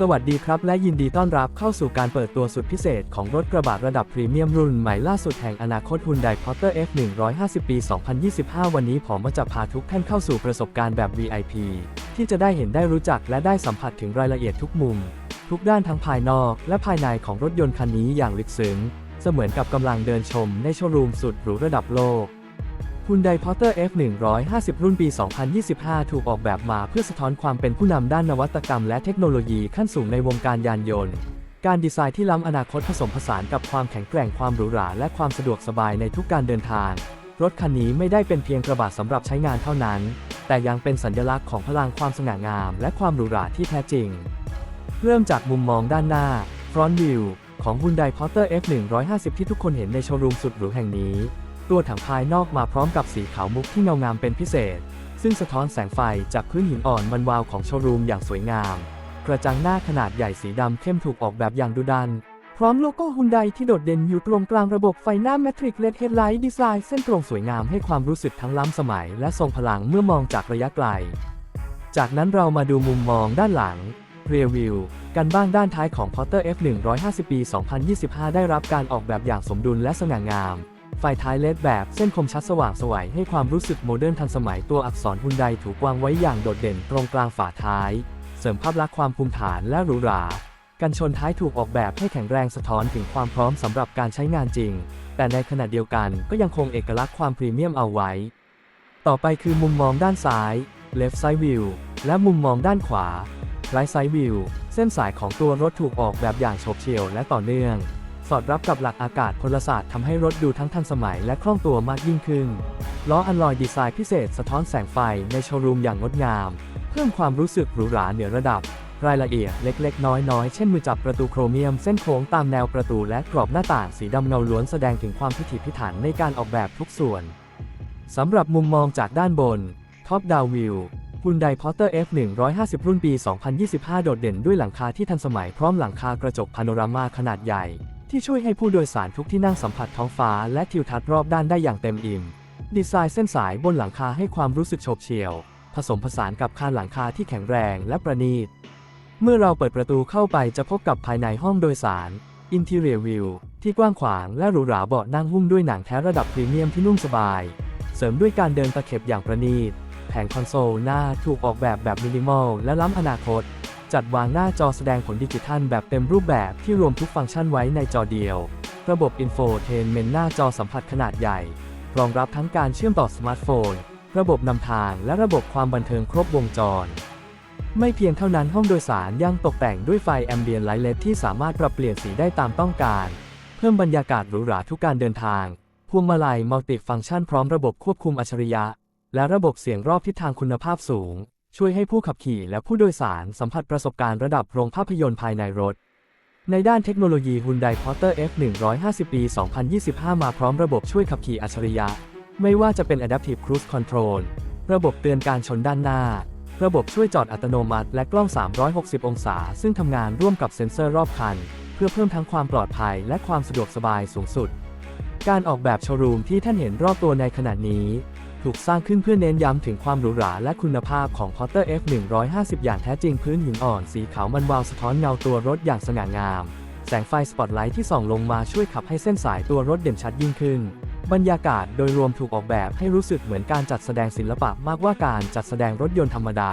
สวัสดีครับ และยินดีต้อนรับเข้าสู่การเปิดตัวสุดพิเศษของรถกระบะระดับพรีเมียมรุ่นใหม่ล่าสุดแห่งอนาคต Hyundai Porter F 150 ปี 2025 วันนี้ผมจะพาทุกท่านเข้าสู่ประสบการณ์แบบ VIP ที่จะได้เห็นได้รู้จักและได้สัมผัสถึงรายละเอียดทุกมุม ทุกด้านทั้งภายนอกและภายในของรถยนต์คันนี้อย่างลึกซึ้ง เสมือนกับกำลังเดินชมในโชว์รูมสุดหรูระดับโลก Hyundai Porter F 150 รุ่นปี 2025 ถูกออกแบบมาเพื่อสะท้อนความเป็นผู้นำด้านนวัตกรรมและเทคโนโลยีขั้นสูงในวงการยานยนต์ การดีไซน์ที่ล้ำอนาคตผสมผสานกับความแข็งแกร่งความหรูหราและความสะดวกสบายในทุกการเดินทาง รถคันนี้ไม่ได้เป็นเพียงกระบะสำหรับใช้งานเท่านั้น แต่ยังเป็นสัญลักษณ์ของพลังความสง่างาม และความหรูหราที่แท้จริง เริ่มจากมุมมองด้านหน้า Front View ของ Hyundai Porter F 150 ที่ทุกคนเห็นในโชว์รูมสุดหรูแห่งนี้ ตัวถังภายนอกมาพร้อมกับสีขาวมุกที่เงางามเป็นพิเศษ ซึ่งสะท้อนแสงไฟจากพื้นหินอ่อนมันวาวของโชว์รูมอย่างสวยงาม กระจังหน้าขนาดใหญ่สีดำเข้มถูกออกแบบอย่างดุดัน พร้อมโลโก้ฮุนไดที่โดดเด่นอยู่ตรงกลางระบบไฟหน้าแมทริกเลดเฮดไลท์ดีไซน์เส้นตรงสวยงามให้ความรู้สึกทั้งล้ำสมัย และทรงพลังเมื่อมองจากระยะไกล จากนั้นเรามาดูมุมมองด้านหลัง Rear View กันบ้างด้านท้ายของ Porter F 150 ปี 2025 ได้รับการออกแบบอย่างสมดุลและสง่างาม ไฟท้ายเลดแบบเส้นคมชัดสว่างสวยให้ความรู้สึกโมเดิร์นทันสมัยตัวอักษรฮุนไดถูกวางไว้อย่างโดดเด่นตรงกลางฝาท้าย เสริมภาพลักษณ์ความภูมิฐานและหรูหรากันชนท้ายถูกออกแบบให้แข็งแรงสะท้อนถึงความพร้อมสำหรับการใช้งานจริง แต่ในขณะเดียวกันก็ยังคงเอกลักษณ์ความพรีเมียมเอาไว้ ต่อไปคือมุมมองด้านซ้าย left side view และมุมมองด้านขวา right side view เส้นสายของตัวรถถูกออกแบบอย่างโฉบเฉี่ยวและต่อเนื่อง สอดรับกับหลักอากาศพลศาสตร์ทำให้รถดูทั้งทันสมัยและคล่องตัวมากยิ่งขึ้น ล้ออัลลอยดีไซน์พิเศษสะท้อนแสงไฟในโชว์รูมอย่างงดงาม เพิ่มความรู้สึกหรูหราเหนือระดับ รายละเอียดเล็กๆ น้อยๆ เช่นมือจับประตูโครเมียมเส้นโค้งตามแนวประตูและกรอบหน้าต่างสีดำเงาล้วนแสดงถึงความพิถีพิถันในการออกแบบทุกส่วนสำหรับมุมมองจากด้านบน Top Down View Hyundai Porter F 150 รุ่นปี 2025 โดดเด่นด้วยหลังคาที่ทันสมัยพร้อมหลังคากระจกพาโนรามาขนาดใหญ่ ที่ช่วยให้ผู้โดยสารทุกที่นั่งสัมผัสท้องฟ้าและทิวทัศน์รอบด้านได้อย่างเต็มอิ่ม ดีไซน์เส้นสายบนหลังคาให้ความรู้สึกโฉบเฉี่ยว ผสมผสานกับคานหลังคาที่แข็งแรงและประณีต เมื่อเราเปิดประตูเข้าไปจะพบกับภายในห้องโดยสาร Interior View ที่กว้างขวางและหรูหราเบาะนั่งหุ้มด้วยหนังแท้ระดับพรีเมียมที่นุ่มสบาย เสริมด้วยการเดินตะเข็บอย่างประณีต แผงคอนโซลหน้าถูกออกแบบแบบมินิมอลและล้ำอนาคต จัดวางหน้าจอแสดงผลดิจิทัลแบบเต็มรูปแบบที่รวมทุกฟังก์ชันไว้ในจอเดียว ระบบอินโฟเทนเมนหน้าจอสัมผัสขนาดใหญ่ รองรับทั้งการเชื่อมต่อสมาร์ทโฟน ระบบนำทางและระบบความบันเทิงครบวงจร ไม่เพียงเท่านั้นห้องโดยสารยังตกแต่งด้วยไฟแอมเบียนไลท์เลดที่สามารถปรับเปลี่ยนสีได้ตามต้องการ เพิ่มบรรยากาศหรูหราทุกการเดินทาง พวงมาลัยมัลติฟังก์ชันพร้อมระบบควบคุมอัจฉริยะ และระบบเสียงรอบทิศทางคุณภาพสูง ช่วยให้ผู้ขับขี่และผู้โดยสารสัมผัสประสบการณ์ระดับโรงภาพยนตร์ภายในรถ ในด้านเทคโนโลยี Hyundai Porter F 150 ปี 2025 มาพร้อมระบบช่วยขับขี่อัจฉริยะ ไม่ว่าจะเป็น Adaptive Cruise Control ระบบเตือนการชนด้านหน้า ระบบช่วยจอดอัตโนมัติ และกล้อง 360 องศา ซึ่งทำงานร่วมกับเซ็นเซอร์รอบคัน เพื่อเพิ่มทั้งความปลอดภัยและความสะดวกสบายสูงสุด การออกแบบโชว์รูมที่ท่านเห็นรอบตัวในขณะนี้ ถูกสร้างขึ้นเพื่อเน้นย้ำถึงความหรูหราและคุณภาพของ Porter F 150 อย่างแท้จริงพื้นหินอ่อนสีขาวมันวาวสะท้อนเงาตัวรถอย่างสง่างาม แสงไฟสปอตไลท์ที่ส่องลงมาช่วยขับให้เส้นสายตัวรถเด่นชัดยิ่งขึ้น บรรยากาศโดยรวมถูกออกแบบให้รู้สึกเหมือนการจัดแสดงศิลปะมากกว่าการจัดแสดงรถยนต์ธรรมดา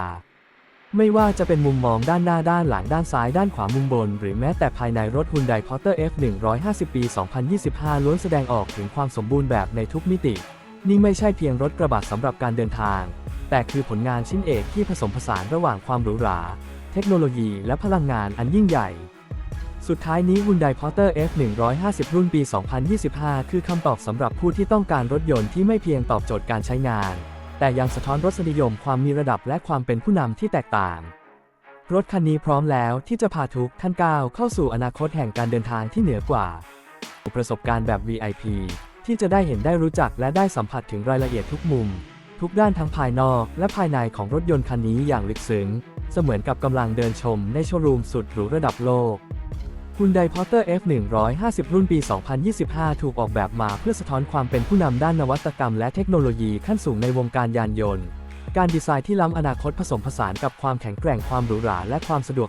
ไม่ว่าจะเป็นมุมมองด้านหน้าด้านหลังด้านซ้ายด้านขวามุมบน หรือแม้แต่ภายในรถ Hyundai Porter F 150 ปี 2025 ล้วนแสดงออกถึงความสมบูรณ์แบบในทุกมิติ นี่ไม่ใช่เพียงรถกระบะสำหรับการเดินทาง แต่คือผลงานชิ้นเอกที่ผสมผสานระหว่างความหรูหรา เทคโนโลยีและพลังงานอันยิ่งใหญ่ สุดท้ายนี้ Hyundai Porter F 150 รุ่นปี 2025 คือคำตอบสำหรับผู้ที่ต้องการรถยนต์ที่ไม่เพียงตอบโจทย์การใช้งาน แต่ยังสะท้อนรสนิยมความมีระดับและความเป็นผู้นำที่แตกต่าง รถคันนี้พร้อมแล้วที่จะพาทุกท่านก้าวเข้าสู่อนาคตแห่งการเดินทางที่เหนือกว่า ประสบการณ์แบบ VIP ที่จะได้เห็นได้รู้จักและได้สัมผัสถึงรายละเอียดทุกมุม ทุกด้านทั้งภายนอกและภายในของรถยนต์คันนี้อย่างลึกซึ้ง เสมือนกับกำลังเดินชมในโชว์รูมสุดหรูระดับโลก Hyundai Porter F 150 รุ่นปี 2025 ถูกออกแบบมาเพื่อสะท้อนความเป็นผู้นำด้านนวัตกรรมและเทคโนโลยีขั้นสูงในวงการยานยนต์ การดีไซน์ที่ล้ำอนาคตผสมผสานกับความแข็งแกร่งความหรูหราและความสะดวก